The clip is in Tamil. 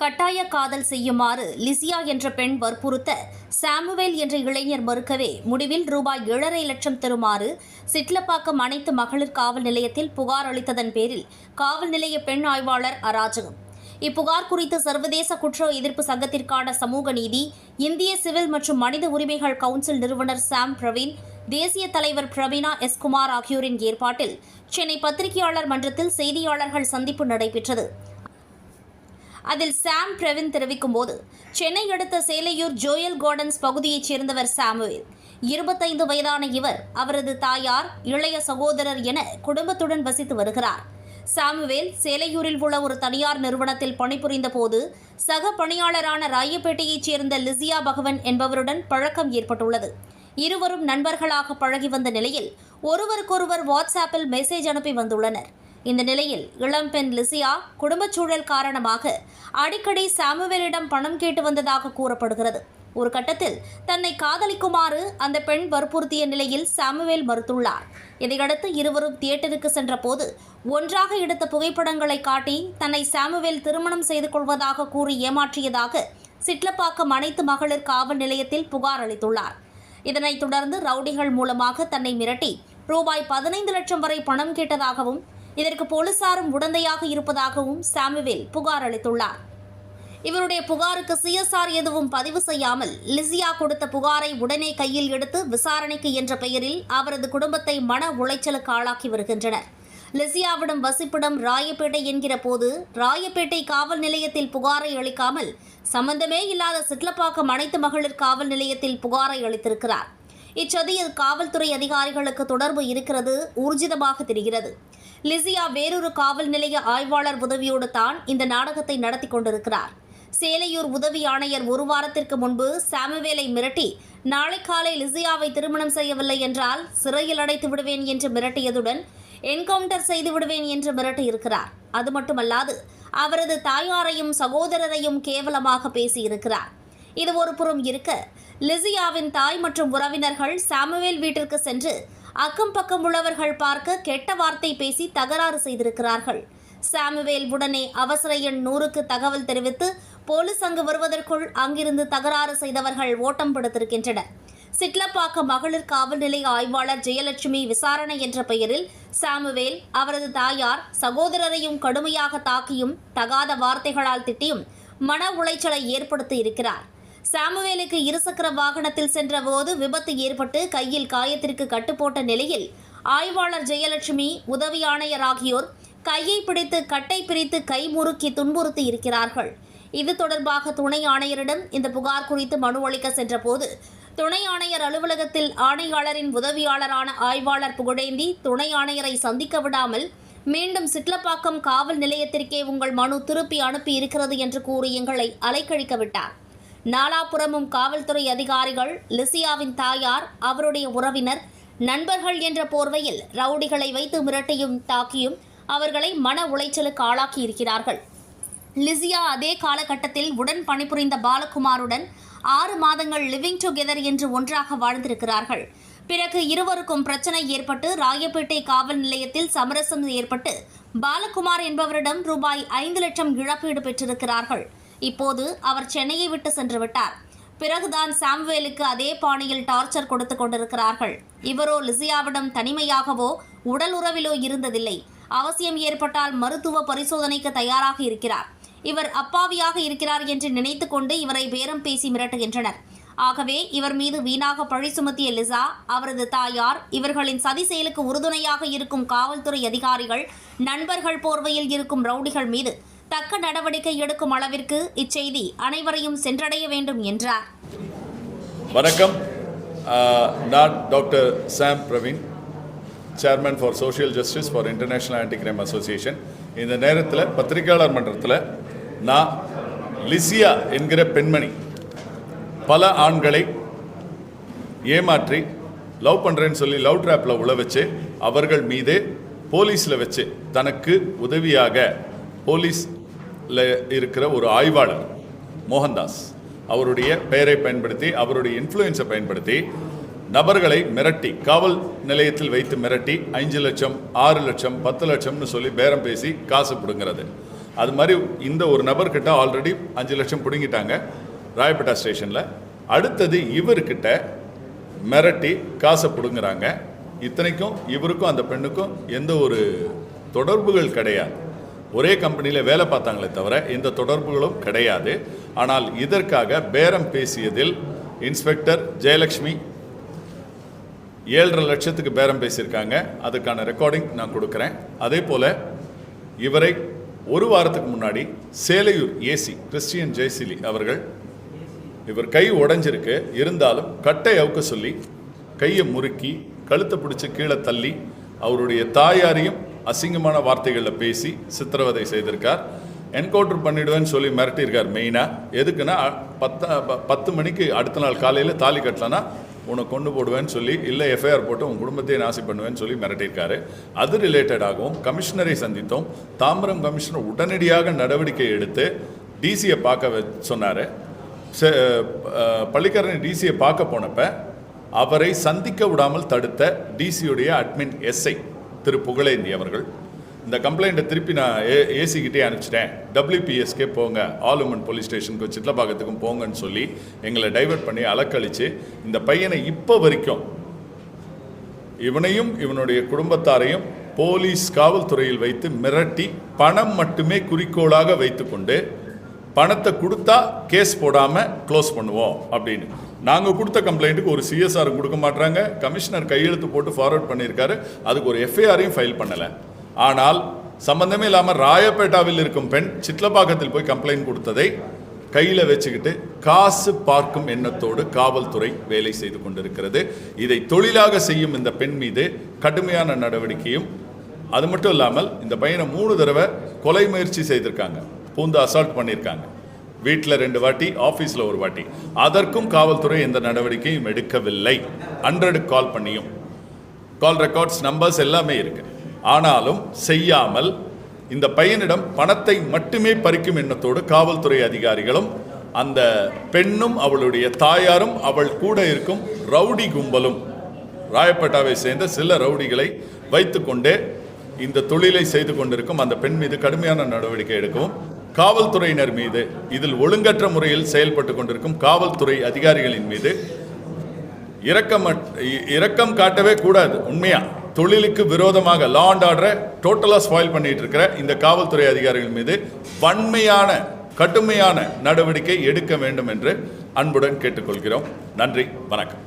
கட்டாய காதல் செய்யுமாறு லிசியா என்ற பெண் வற்புறுத்த சாமுவேல் என்ற இளைஞர் மறுக்கவே முடிவில் ரூபாய் ஏழரை லட்சம் தருமாறு சிட்லப்பாக்கம் அனைத்து மகளிர் காவல் நிலையத்தில் புகார் அளித்ததன் பேரில் காவல் நிலைய பெண் ஆய்வாளர் அராஜகம். இப்புகார் குறித்து சர்வதேச குற்ற எதிர்ப்பு சங்கத்திற்கான சமூக நீதி இந்திய சிவில் மற்றும் மனித உரிமைகள் கவுன்சில் நிறுவனர் சாம் பிரவீன் தேசிய தலைவர் பிரவீனா எஸ் குமார் ஆகியோரின் ஏற்பாட்டில் சென்னை பத்திரிகையாளர் மன்றத்தில் செய்தியாளர்கள் சந்திப்பு நடைபெற்றது. அதில் சாம் பிரவின் தெரிவிக்கும் போது சென்னை அடுத்த சேலையூர் ஜோயல் கார்டன்ஸ் பகுதியைச் சேர்ந்தவர் சாமுவேல். இருபத்தைந்து வயதான இவர் அவரது தாயார் இளைய சகோதரர் என குடும்பத்துடன் வசித்து வருகிறார். சாமுவேல் சேலையூரில் உள்ள ஒரு தனியார் நிறுவனத்தில் பணிபுரிந்த போது சக பணியாளரான ராயப்பேட்டையைச் சேர்ந்த லிசியா பகவன் என்பவருடன் பழக்கம் ஏற்பட்டுள்ளது. இருவரும் நண்பர்களாக பழகி வந்த நிலையில் ஒருவருக்கொருவர் வாட்ஸ்ஆப்பில் மெசேஜ் அனுப்பி வந்துள்ளனர். இந்த நிலையில் இளம்பெண் லிசியா குடும்பச் சூழல் காரணமாக அடிக்கடி சாமுவேலிடம் பணம் கேட்டு வந்ததாக கூறப்படுகிறது. ஒரு கட்டத்தில் தன்னை காதலிக்குமாறு அந்த பெண் வற்புறுத்திய நிலையில் சாமுவேல் மறுத்துள்ளார். இதையடுத்து இருவரும் தியேட்டருக்கு சென்றபோது ஒன்றாக எடுத்த புகைப்படங்களை காட்டி தன்னை சாமுவேல் திருமணம் செய்து கொள்வதாக கூறி ஏமாற்றியதாக சிட்லப்பாக்கம் அனைத்து மகளிர் காவல் நிலையத்தில் புகார் அளித்துள்ளார். இதனைத் தொடர்ந்து ரவுடிகள் மூலமாக தன்னை மிரட்டி ரூபாய் பதினைந்து லட்சம் வரை பணம் கேட்டதாகவும் இதற்கு போலீசாரும் உடந்தையாக இருப்பதாகவும் சாமுவேல் புகார் அளித்துள்ளார். இவருடைய புகாருக்கு சிஎஸ்ஆர் எதுவும் பதிவு செய்யாமல் லிசியா கொடுத்த புகாரை உடனே கையில் எடுத்து விசாரணைக்கு என்ற பெயரில் அவரது குடும்பத்தை மன உளைச்சலுக்கு ஆளாக்கி வருகின்றனர். லிசியாவிடம் வசிப்பிடம் ராயப்பேட்டை என்கிற போது ராயப்பேட்டை காவல் நிலையத்தில் புகாரை அளிக்காமல் சம்பந்தமே இல்லாத சிட்லப்பாக்கம் அனைத்து மகளிர் காவல் நிலையத்தில் புகாரை அளித்திருக்கிறார். இச்சதியில் காவல்துறை அதிகாரிகளுக்கு தொடர்பு இருக்கிறது ஊர்ஜிதமாக தெரிகிறது. லிசியா வேறொரு காவல் நிலைய ஆய்வாளர் உதவியோடு தான் இந்த நாடகத்தை நடத்தி கொண்டிருக்கிறார். சேலையூர் உதவி ஆணையர் ஒரு வாரத்திற்கு முன்பு சாமுவேலை மிரட்டி நாளை காலை லிசியாவை திருமணம் செய்யவில்லை என்றால் சிறையில் அடைத்து விடுவேன் என்று மிரட்டியதுடன் என்கவுண்டர் செய்து விடுவேன் என்று மிரட்டியிருக்கிறார் அது மட்டுமல்லாது அவரது தாயாரையும் சகோதரரையும் கேவலமாக பேசியிருக்கிறார். இது ஒரு புறம் இருக்க லிசியாவின் தாய் மற்றும் உறவினர்கள் சாமுவேல் வீட்டிற்கு சென்று அக்கம் பக்கம் உள்ளவர்கள் பார்க்க கெட்ட வார்த்தை பேசி தகராறு செய்திருக்கிறார்கள். சாமுவேல் உடனே அவசர எண் நூறுக்கு தகவல் தெரிவித்து போலீஸ் அங்கு வருவதற்குள் அங்கிருந்து தகராறு செய்தவர்கள் ஓட்டம் பிடித்திருக்கின்றனர். சிட்லப்பாக்க மகளிர் காவல் நிலைய ஆய்வாளர் ஜெயலட்சுமி விசாரணை என்ற பெயரில் சாமுவேல் அவரது தாயார் சகோதரரையும் கடுமையாக தாக்கியும் தகாத வார்த்தைகளால் திட்டியும் மன உளைச்சலை ஏற்படுத்தி இருக்கிறார். சாமுவேலுக்கு இருசக்கர வாகனத்தில் சென்றபோது விபத்து ஏற்பட்டு கையில் காயத்திற்கு கட்டுப்போட்ட நிலையில் ஆய்வாளர் ஜெயலட்சுமி உதவி ஆணையர் ஆகியோர் கையை பிடித்து கட்டை பிரித்து கை முறுக்கி துன்புறுத்தி இருக்கிறார்கள். இது தொடர்பாக துணை ஆணையரிடம் இந்த புகார் குறித்து மனு அளிக்க சென்றபோது துணை ஆணையர் அலுவலகத்தில் ஆணையாளரின் உதவியாளரான ஆய்வாளர் புகழேந்தி துணை ஆணையரை சந்திக்க விடாமல் மீண்டும் சிட்லப்பாக்கம் காவல் நிலையத்திற்கே உங்கள் மனு திருப்பி அனுப்பி இருக்கிறது என்று கூறி எங்களை அலைக்கழிக்க விட்டார். நாலாபுறமும் காவல்துறை அதிகாரிகள் லிசியாவின் தாயார் அவருடைய உறவினர் நண்பர்கள் என்ற போர்வையில் ரவுடிகளை வைத்து மிரட்டியும் தாக்கியும் அவர்களை மன உளைச்சலுக்கு ஆளாக்கி இருக்கிறார்கள் லிசியா அதே காலகட்டத்தில் உடன் பணிபுரிந்த பாலகுமாருடன் ஆறு மாதங்கள் லிவிங் டுகெதர் என்று ஒன்றாக வாழ்ந்திருக்கிறார்கள். பிறகு இருவருக்கும் பிரச்சனை ஏற்பட்டு ராயப்பேட்டை காவல் நிலையத்தில் சமரசம் ஏற்பட்டு பாலகுமார் என்பவரிடம் ரூபாய் ஐந்து லட்சம் இழப்பீடு பெற்றிருக்கிறார்கள். இப்போது அவர் சென்னையை விட்டு சென்று விட்டார். பிறகுதான் சாம்வேலுக்கு அதே பாணியில் டார்ச்சர் கொடுத்து கொண்டிருக்கிறார்கள். இவரோ லிசியாவிடம் தனிமையாகவோ உடல் உறவிலோ இருந்ததில்லை. அவசியம் ஏற்பட்டால் மருத்துவ பரிசோதனைக்கு தயாராக இருக்கிறார். இவர் அப்பாவியாக இருக்கிறார் என்று நினைத்து கொண்டு இவரை பேரம் பேசி மிரட்டுகின்றனர். ஆகவே இவர் மீது வீணாக பழி சுமத்திய லிசா அவரது தாயார் இவர்களின் சதி செயலுக்கு உறுதுணையாக இருக்கும் காவல்துறை அதிகாரிகள் நண்பர்கள் போர்வையில் இருக்கும் ரவுடிகள் மீது தக்க நடவடிக்கை எடுக்கும் அளவிற்கு இச்செய்தி அனைவரையும் சென்றடைய வேண்டும் என்றார். வணக்கம். நான் doctor Sam Praveen chairman for social justice for international anti crime association இந்த நேரத்தில் பத்திரிகையாளர் மன்றத்தில் நான் லிசியா என்கிற பெண்மணி பல ஆண்களை ஏமாற்றி லவ் பண்ணுறேன்னு சொல்லி லவ் ட்ராப்பில் உழ வச்சு அவர்கள் மீது போலீஸில் வச்சு தனக்கு உதவியாக போலீஸ் இருக்கிற ஒரு ஆய்வாளர் மோகன்தாஸ். அவருடைய பெயரை பயன்படுத்தி அவருடைய இன்ஃப்ளூயன்ஸை பயன்படுத்தி நபர்களை மிரட்டி காவல் நிலையத்தில் வைத்து மிரட்டி அஞ்சு லட்சம் ஆறு லட்சம் பத்து லட்சம்னு சொல்லி பேரம் பேசி காசு பிடுங்கிறது. அது மாதிரி இந்த ஒரு நபர்கிட்ட ஆல்ரெடி அஞ்சு லட்சம் பிடுங்கிட்டாங்க ராயப்பேட்டா ஸ்டேஷனில். அடுத்தது இவர்கிட்ட மிரட்டி காசை பிடுங்குறாங்க. இத்தனைக்கும் இவருக்கும் அந்த பெண்ணுக்கும் எந்த ஒரு தொடர்புகள் கிடையாது. ஒரே கம்பெனியில் வேலை பார்த்தாங்களே தவிர எந்த தொடர்புகளும் கிடையாது. ஆனால் இதற்காக பேரம் பேசியதில் இன்ஸ்பெக்டர் ஜெயலக்ஷ்மி ஏழரை லட்சத்துக்கு பேரம் பேசியிருக்காங்க. அதுக்கான ரெக்கார்டிங் நான் கொடுக்குறேன். அதே போல் இவரை ஒரு வாரத்துக்கு முன்னாடி சேலையூர் ஏசி கிறிஸ்டியன் ஜெயசிலி அவர்கள் இவர் கை உடைஞ்சிருக்கு. இருந்தாலும் கட்டை அவுக்க சொல்லி கையை முறுக்கி கழுத்தை பிடிச்சி கீழே தள்ளி அவருடைய தாயாரையும் அசிங்கமான வார்த்தைகளில் பேசி சித்திரவதை செய்திருக்கார். என்கவுண்டர் பண்ணிடுவேன்னு சொல்லி மிரட்டியிருக்கார் மெயினாக எதுக்குன்னா அ- பத்த ப- பத்து மணிக்கு அடுத்த நாள் காலையில் தாலி கட்டலைன்னா உன்னை கொண்டு போடுவேன்னு சொல்லி இல்லை எஃப்ஐஆர் போட்டு உன் குடும்பத்தையே நாசி பண்ணுவேன்னு சொல்லி மிரட்டியிருக்காரு. அது ரிலேட்டடாகவும் கமிஷனரை சந்தித்தோம். தாம்பரம் கமிஷனர் உடனடியாக நடவடிக்கை எடுத்து டிசியை பார்க்க வ- சொன்னார். ச- பள்ளிக்கரணை டிசியை பார்க்க போனப்ப அவரை சந்திக்க விடாமல் தடுத்த டிசியுடைய அட்மின் எஸ்ஐ திரு புகழேந்தி அவர்கள். இந்த கம்ப்ளைண்ட்டை திருப்பி நான் ஏ ஏசிக்கிட்டே அனுப்பிச்சிட்டேன். டபிள்யூபிஎஸ்கே போங்க. ஆலுமன் போலீஸ் ஸ்டேஷனுக்கு சிட்லப்பாக்கத்துக்கும் போங்கன்னு சொல்லி எங்களை டைவெர்ட் பண்ணி அலக்கழித்து இந்த பையனை இப்போ வரைக்கும் இவனையும் இவனுடைய குடும்பத்தாரையும் போலீஸ் காவல்துறையில் வைத்து மிரட்டி பணம் மட்டுமே குறிக்கோளாக வைத்துக்கொண்டு பணத்தை கொடுத்தா கேஸ் போடாமல் க்ளோஸ் பண்ணுவோம் அப்படின்னு. நாங்கள் கொடுத்த கம்ப்ளைண்ட்டுக்கு ஒரு சிஎஸ்ஆர் கொடுக்க மாட்டாங்க கமிஷனர் கையெழுத்து போட்டு ஃபார்வர்ட் பண்ணியிருக்காரு. அதுக்கு ஒரு எஃப்ஐஆரையும் ஃபைல் பண்ணலை. ஆனால் சம்பந்தமே இல்லாமல் ராயப்பேட்டாவில் இருக்கும் பெண் சிட்லப்பாக்கத்தில் போய் கம்ப்ளைண்ட் கொடுத்ததை கையில் வச்சுக்கிட்டு காசு பார்க்கும் எண்ணத்தோடு காவல்துறை வேலை செய்து கொண்டிருக்கிறது. இதை தொழிலாக செய்யும் இந்த பெண் மீது கடுமையான நடவடிக்கையும் அது மட்டும் இல்லாமல் இந்த பையனை மூணு தடவை கொலை முயற்சி செய்திருக்காங்க. பூந்து அசால்ட் பண்ணியிருக்காங்க. வீட்டில் ரெண்டு வாட்டி ஆஃபீஸில் ஒரு வாட்டி. அதற்கும் காவல்துறை எந்த நடவடிக்கையும் எடுக்கவில்லை. ஹண்ட்ரடு கால் பண்ணியும். கால் ரெக்கார்ட்ஸ் நம்பர்ஸ் எல்லாமே இருக்கு. ஆனாலும் செய்யாமல் இந்த பையனிடம் பணத்தை மட்டுமே பறிக்கும் எண்ணத்தோடு காவல்துறை அதிகாரிகளும் அந்த பெண்ணும் அவளுடைய தாயாரும் அவள் கூட இருக்கும் ரவுடி கும்பலும் ராயப்பேட்டாவை சேர்ந்த சில ரவுடிகளை வைத்துக்கொண்டே இந்த தொழிலை செய்து கொண்டிருக்கும் அந்த பெண் மீது கடுமையான நடவடிக்கை எடுக்கவும் காவல்துறையினர் மீது இதில் ஒழுங்கற்ற முறையில் செயல்பட்டு கொண்டிருக்கும் காவல்துறை அதிகாரிகளின் மீது இரக்கம் இ- இரக்கம் காட்டவே கூடாது. உண்மையா? தொழிலுக்கு விரோதமாக லா அண்ட் ஆர்டரை டோட்டலாக ஸ்பாயில் பண்ணிட்டு இருக்கிற இந்த காவல்துறை அதிகாரிகள் மீது வன்மையான கடுமையான நடவடிக்கை எடுக்க வேண்டும் என்று அன்புடன் கேட்டுக்கொள்கிறோம். நன்றி. வணக்கம்.